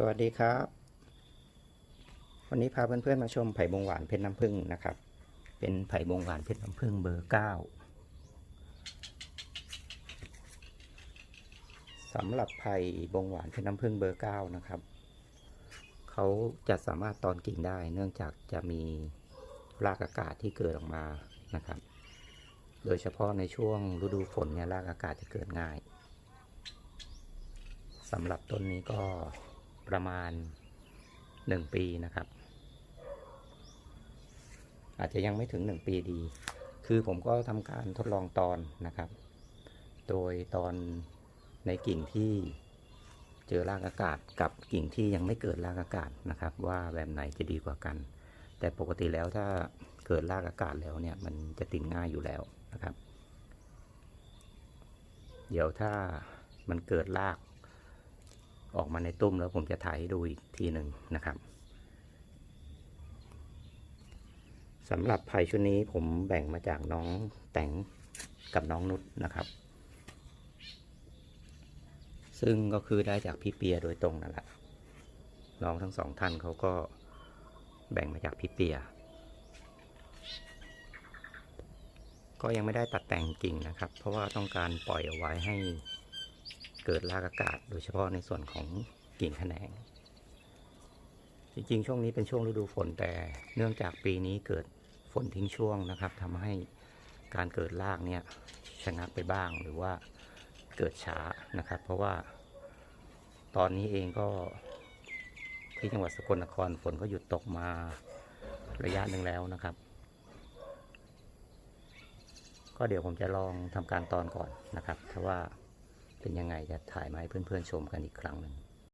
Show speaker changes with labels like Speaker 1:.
Speaker 1: สวัสดีครับ วันนี้พาเพื่อนๆมาชมไผ่บงหวานเพชรน้ำผึ้งนะครับ เป็นไผ่บงหวานเพชรน้ำผึ้งเบอร์เก้าสำหรับไผ่บงหวานเพชรน้ำผึ้งเบอร์เก้านะครับ เขาจะสามารถตอนกิ่งได้เนื่องจากจะมีรากอากาศที่เกิดออกมานะครับ โดยเฉพาะในช่วงฤดูฝนเนี่ยรากอากาศจะเกิดง่ายสำหรับต้นนี้ก็ ประมาณ 1 ปีนะครับ อาจจะยังไม่ถึง 1 ปีดี คือผมก็ทำการทดลองตอนนะครับ โดยตอนในกิ่งที่เจอรากอากาศกับกิ่งที่ยังไม่เกิดรากอากาศนะครับ ว่าแบบไหนจะดีกว่ากัน แต่ปกติแล้วถ้าเกิดรากอากาศแล้วเนี่ยมันจะติดง่ายอยู่แล้วนะครับ เดี๋ยวถ้ามันเกิดราก ออกมาในตุ้มแล้วผมจะถ่ายให้ดูอีกทีหนึ่งนะครับสำหรับไผ่ชุดนี้ผมแบ่งมาจากน้องแต่งกับน้องนุชนะครับ ซึ่งก็คือได้จากพี่เปียโดยตรงนั่นแหละน้องทั้งสองท่านเขาก็แบ่งมาจากพี่เปีย ก็ยังไม่ได้ตัดแต่งกิ่งนะครับ เพราะว่าต้องการปล่อยเอาไว้ให้ เกิดรากอากาศ โดยเฉพาะในส่วนของกิ่งแขนง จริงๆ ช่วงนี้เป็นช่วงฤดูฝนแต่เนื่องจากปีนี้เกิดฝนทิ้งช่วงนะครับทำให้การเกิดรากเนี่ยชะงักไปบ้างหรือว่าเกิดช้านะครับ เพราะว่าตอนนี้เองก็ที่จังหวัดสกลนครฝนก็หยุดตกมาระยะหนึ่งแล้วนะครับ ก็เดี๋ยวผมจะลองทำการตอนก่อนนะครับถ้าว่า เป็นยังไงจะถ่ายมาให้เพื่อนๆชมกันอีกครั้งหนึ่ง